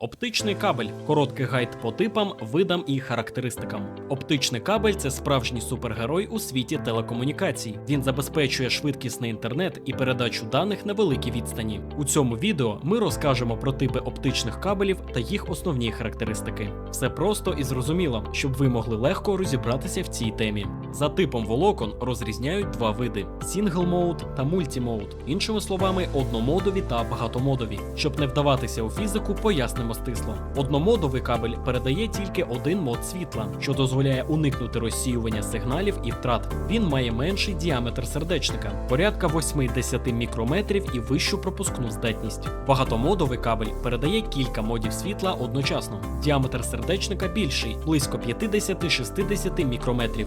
Оптичний кабель короткий гайд по типам, видам і характеристикам. Оптичний кабель це справжній супергерой у світі телекомунікацій. Він забезпечує швидкісний інтернет і передачу даних на великій відстані. У цьому відео ми розкажемо про типи оптичних кабелів та їх основні характеристики. Все просто і зрозуміло, щоб ви могли легко розібратися в цій темі. За типом волокон розрізняють два види: Single Mode та Mode. Іншими словами, одномодові та багатомодові. Щоб не вдаватися у фізику, пояснимо стисло. Одномодовий кабель передає тільки один мод світла, що дозволяє уникнути розсіювання сигналів і втрат. Він має менший діаметр сердечника, порядка 8-10 мікрометрів і вищу пропускну здатність. Багатомодовий кабель передає кілька модів світла одночасно. Діаметр сердечника більший, близько 50-60 мікрометрів,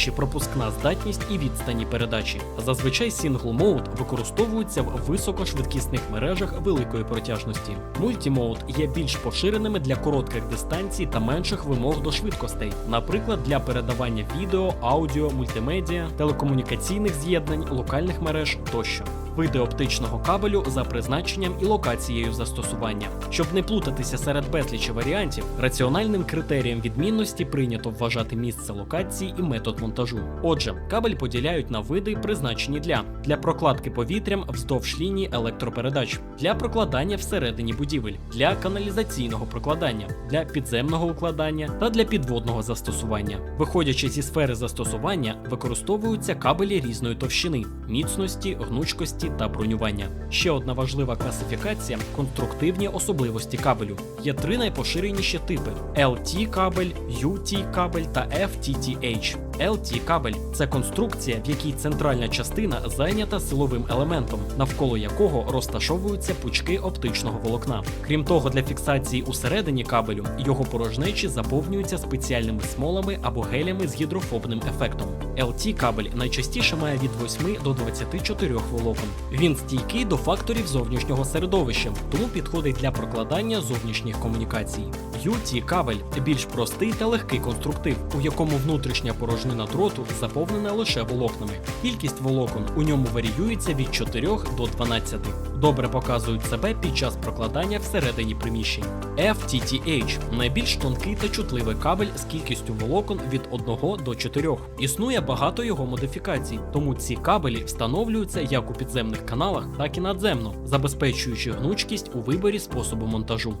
менші пропускна здатність і відстані передачі. Зазвичай Single Mode використовуються в високошвидкісних мережах великої протяжності. Multimode є більш поширеними для коротких дистанцій та менших вимог до швидкостей, наприклад, для передавання відео, аудіо, мультимедіа, телекомунікаційних з'єднань, локальних мереж тощо. Види оптичного кабелю за призначенням і локацією застосування. Щоб не плутатися серед безлічі варіантів, раціональним критерієм відмінності прийнято вважати місце локації і метод монтажу. Отже, кабель поділяють на види, призначені для для прокладки повітрям вздовж лінії електропередач, для прокладання всередині будівель, для каналізаційного прокладання, для підземного укладання та для підводного застосування. Виходячи зі сфери застосування, використовуються кабелі різної товщини, міцності, гнучкості та бронювання. Ще одна важлива класифікація конструктивні особливості кабелю. Є три найпоширеніші типи: LT кабель, UT кабель та FTTH. LT кабель це конструкція, в якій центральна частина зайнята силовим елементом, навколо якого розташовуються пучки оптичного волокна. Крім того, для фіксації усередині кабелю його порожнечі заповнюються спеціальними смолами або гелями з гідрофобним ефектом. LT кабель найчастіше має від 8 до 24 волокон. Він стійкий до факторів зовнішнього середовища, тому підходить для прокладання зовнішніх комунікацій. UT кабель більш простий та легкий конструктив, у якому внутрішня порожнина дроту заповнена лише волокнами. Кількість волокон у ньому варіюється від 4 до 12. Добре показують себе під час прокладання всередині приміщень. FTTH найбільш тонкий та чутливий кабель з кількістю волокон від 1 до 4. Існує багато його модифікацій, тому ці кабелі встановлюються як у підземних каналах, так і надземно, забезпечуючи гнучкість у виборі способу монтажу.